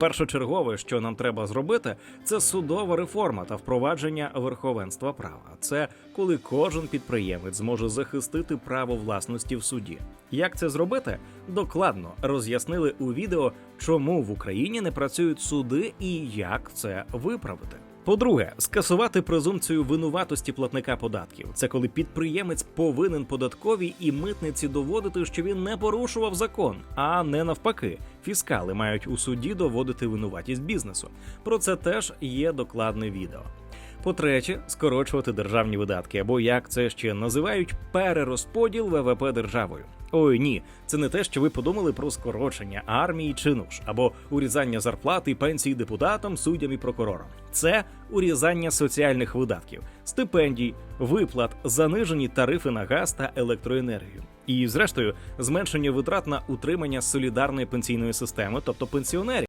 Першочергове, що нам треба зробити, це судова реформа та впровадження верховенства права. Це коли кожен підприємець зможе захистити право власності в суді. Як це зробити? Докладно роз'яснили у відео, чому в Україні не працюють суди і як це виправити. По-друге, скасувати презумпцію винуватості платника податків. Це коли підприємець повинен податковій і митниці доводити, що він не порушував закон, а не навпаки. Фіскали мають у суді доводити винуватість бізнесу. Про це теж є докладне відео. По-третє, скорочувати державні видатки, або як це ще називають перерозподіл ВВП державою. Ой, ні, це не те, що ви подумали про скорочення армії чи нуж, або урізання зарплат і пенсій депутатам, суддям і прокурорам. Це урізання соціальних видатків, стипендій, виплат, занижені тарифи на газ та електроенергію. І, зрештою, зменшення витрат на утримання солідарної пенсійної системи, тобто пенсіонерів.